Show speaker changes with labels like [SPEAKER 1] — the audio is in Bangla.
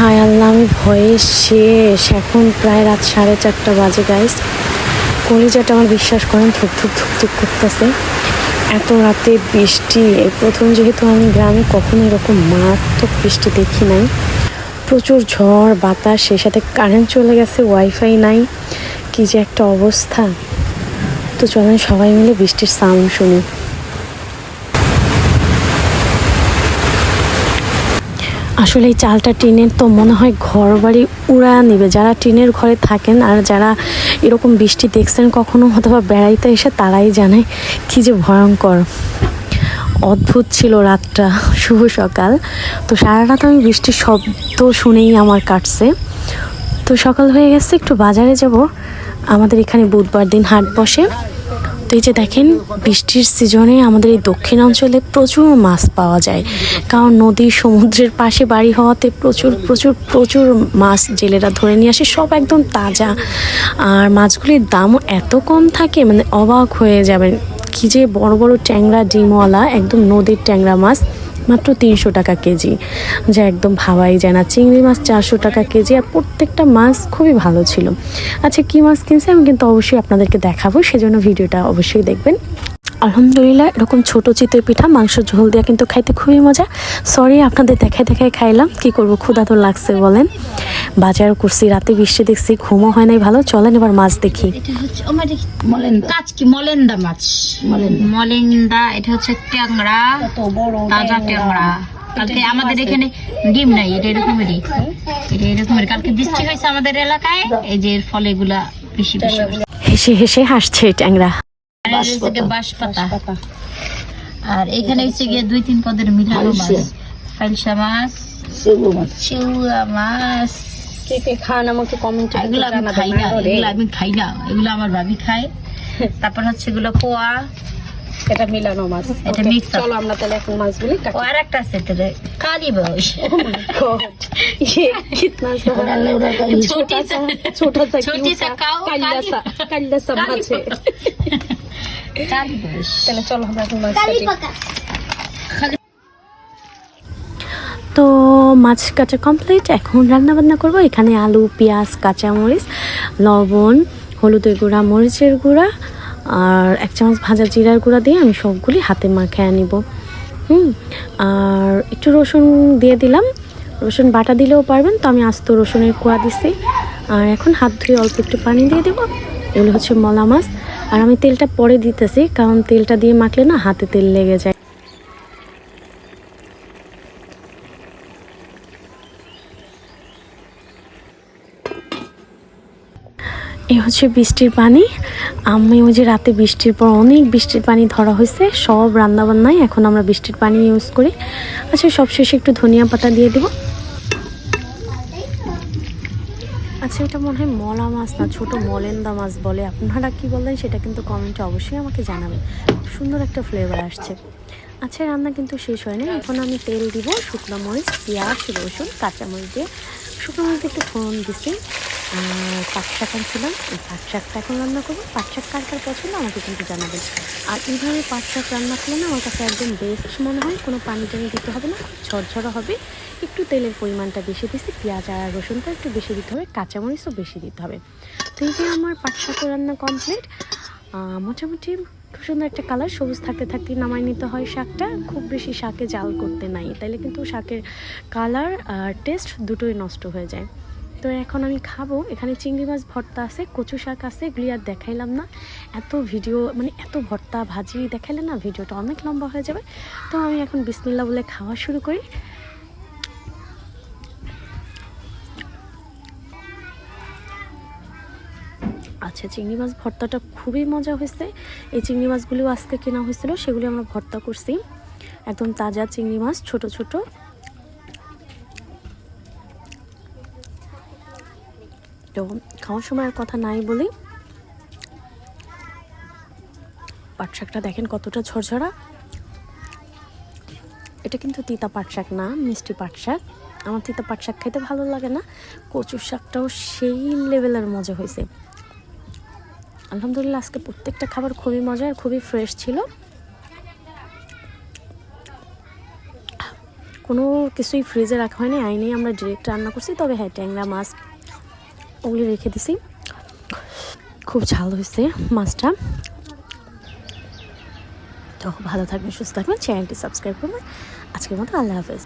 [SPEAKER 1] হায় আল্লাহ, আমি ভয়ে শেষ। এখন প্রায় রাত সাড়ে চারটা বাজে গাইস কলিজাটা আমার বিশ্বাস করেন থুক থুক থুক থুক করতেছে। এত রাতে বৃষ্টি। প্রথম যেহেতু আমি গ্রামে কখনো এরকম মারাত্মক বৃষ্টি দেখি নাই। প্রচুর ঝড়, বাতাস, সেই সাথে কারেন্ট চলে গেছে ওয়াইফাই নাই। কি যে একটা অবস্থা। তো চলেন সবাই মিলে বৃষ্টির সাউন্ড শুনি। আসলে এই চালটা টিনের তো মনে হয় ঘর বাড়ি উড়া নেবে যারা টিনের ঘরে থাকেন আর যারা এরকম বৃষ্টি দেখছেন কখনো অথবা বেড়াইতে এসে তারাই জানে কি যে ভয়ঙ্কর। অদ্ভুত ছিল রাতটা, শুভ সকাল। তো সারা রাত আমি বৃষ্টির শব্দ শুনেই আমার কাটছে। তো সকাল হয়ে গেছে, একটু বাজারে যাব। আমাদের এখানে বুধবার দিন হাট বসে। তো এই যে দেখেন, বৃষ্টির সিজনে আমাদের এই দক্ষিণ অঞ্চলে প্রচুর মাছ পাওয়া যায়। কারণ নদী, সমুদ্রের পাশে বাড়ি হওয়াতে প্রচুর প্রচুর প্রচুর মাছ জেলেরা ধরে নিয়ে আসে, সব একদম তাজা। আর মাছগুলির দামও এত কম থাকে মানে অবাক হয়ে যাবেন। কি যে বড় বড় ট্যাংরা ডিমওয়ালা, একদম নদীর ট্যাংরা মাছ মাত্র তিনশো টাকা কেজি, যা একদম ভাবাই যায় না। চিংড়ি মাছ চারশো টাকা কেজি আর প্রত্যেকটা মাছ খুবই ভালো ছিল। আচ্ছা কী মাছ কিনছে আমি কিন্তু অবশ্যই আপনাদেরকে দেখাবো, সেজন্য ভিডিওটা অবশ্যই দেখবেন। আলহামদুলিল্লাহ, এরকম ছোট চিতই পিঠা, মাংস ঝোল দেওয়া কিন্তু খাইতে খুবই মজা। সরি আপনাদের দেখায় দেখায় খাইলাম, কি করব, ক্ষুধা তো লাগছে বলেন। বাজার করছি, রাতে বৃষ্টি দেখছি, ঘুমও হয় নাই ভালো। চলেন এবার মাছ দেখি।
[SPEAKER 2] মলেন্দা মাছ? মলেন্দা এটা হচ্ছে ট্যাংরা তাজা ট্যাংরা। কালকে আমাদের এখানে ডিম নাই এটা এরকমেরই। এটা এরকমের কালকে বৃষ্টি হয়েছে আমাদের এলাকায় এই যে এর ফলে এগুলা বেশি বেশি
[SPEAKER 1] হেসে হেসে হাসছে ট্যাংরা।
[SPEAKER 2] বাঁশপাতা। আর এখানে হচ্ছে গিয়ে দুই তিন পদের মিলানো মাছ। ফাইলসা মাছ চিউয়া মাছ।
[SPEAKER 1] কে কে খান আমাকে কমেন্টে
[SPEAKER 2] এগুলো আমি খাই না এগুলো আমি খাই না। এগুলো আমার ভাবি খায়। তারপর হচ্ছে এগুলো পোয়া
[SPEAKER 1] এটা মিলানো মাছ
[SPEAKER 2] এটা mix up.
[SPEAKER 1] চলো আমরা তাহলে এখন মাছগুলি
[SPEAKER 2] ও আর একটা আছে তোর কালি বয়স
[SPEAKER 1] ये कितना सा
[SPEAKER 2] छोटी सा
[SPEAKER 1] छोटा सा
[SPEAKER 2] छोटी सा काऊ
[SPEAKER 1] কাল্লা সা কাল্লা সা মাছ है
[SPEAKER 2] কালি বয়স
[SPEAKER 1] তাহলে চলো আমরা এখন মাছ কাটি তো মাছ কাটা কমপ্লিট এখন রান্না বান্না করব এখানে আলু পেঁয়াজ কাঁচামরিচ লবণ হলুদের গুঁড়া, মরিচের গুঁড়া আর এক চামচ ভাজা জিরার গুঁড়া দিয়ে আমি সবগুলি হাতে মাখিয়ে নিব। হুম, আর একটু রসুন দিয়ে দিলাম। রসুন বাটা দিলেও পারবেন, তো আমি আস্ত রসুনের কোয়া দিছি। আর এখন হাত ধুয়ে অল্প একটু পানি দিয়ে দেবো। এগুলো হচ্ছে মলা মাছ। আর আমি তেলটা পরে দিতেছি, কারণ তেলটা দিয়ে মাখলে না হাতে তেল লেগে যায়। এ হচ্ছে বৃষ্টির পানি। আমি ওই যে রাতে বৃষ্টির পর অনেক বৃষ্টির পানি ধরা হয়েছে, সব রান্নাবান্নায় এখন আমরা বৃষ্টির পানি ইউজ করি। আচ্ছা সব শেষে একটু ধনিয়া পাতা দিয়ে দেবো। আচ্ছা এটা মনে হয় মলা মাছ না, ছোটো মলেন্দা মাছ বলে। আপনারা কি বলেন সেটা কিন্তু কমেন্টে অবশ্যই আমাকে জানাবেন। সুন্দর একটা ফ্লেভার আসছে। আচ্ছা রান্না কিন্তু শেষ হয়নি। এখন আমি তেল দিব, শুকনো মরিচ, পেঁয়াজ, রসুন, কাঁচামরিচ দিয়ে। শুকনো মরিচ একটু ফোড়ন আর পাট শাক আনছিলাম। এই পাট শাকটা এখন রান্না করব। পাট শাক কার কার পছন্দ আমাকে কিন্তু জানাবেন আর এইভাবে পাট শাক রান্না করলে না আমার কাছে একদম বেস্ট মনে হয়। কোনো পানি টানি দিতে হবে না ঝরঝরা হবে। একটু তেলের পরিমাণটা বেশি দিছি, পেঁয়াজ আর রসুনটা একটু বেশি দিতে হবে, কাঁচামরিচও বেশি দিতে হবে। তো এই যে আমার পাট শাক রান্না কমপ্লিট মোটামুটি খুব সুন্দর একটা কালার সবুজ থাকতে থাকতে নামাই নিতে হয় শাকটা। খুব বেশি শাকে জাল করতে নাই, তাইলে কিন্তু শাকের কালার আর টেস্ট দুটোই নষ্ট হয়ে যায়। তো এখন আমি খাব। এখানে চিংড়ি মাছ ভর্তা আছে, কচু শাক আছে, এগুলি আর দেখাইলাম না। এত ভিডিও মানে এত ভর্তা ভাজি দেখাইলে না ভিডিওটা অনেক লম্বা হয়ে যাবে। তো আমি এখন বিসমিল্লা বলে খাওয়া শুরু করি। আচ্ছা চিংড়ি মাছ ভর্তাটা খুবই মজা হয়েছে। এই চিংড়ি মাছগুলিও আজকে কেনা হয়েছিল, সেগুলি আমরা ভর্তা করছি। একদম তাজা চিংড়ি মাছ, ছোট ছোট। তো খাওয়ার সময় আর কথা নাই বলি পাট শাকটা দেখেন কতটা ঝরঝরা। এটা কিন্তু তিতা পাট শাক না, মিষ্টি পাট শাক। আমার তিতা পাট শাক খাইতে ভালো লাগে না কচু শাকটাও সেই লেভেলের মজা হয়েছে আলহামদুলিল্লাহ, আজকে প্রত্যেকটা খাবার খুবই মজা আর খুবই ফ্রেশ ছিল। কোনো কিছুই ফ্রিজে রাখা হয়নি, আইনেই আমরা ডিরেক্ট রান্না করছি, তবে হ্যাঁ ট্যাংরা মাছ ওগুলি রেখে দিছি। খুব ঝাল হয়েছে মাছটা। তো ভালো থাকবেন, সুস্থ থাকবেন, চ্যানেলটি সাবস্ক্রাইব করবেন। আজকের মতো আল্লাহ হাফেজ।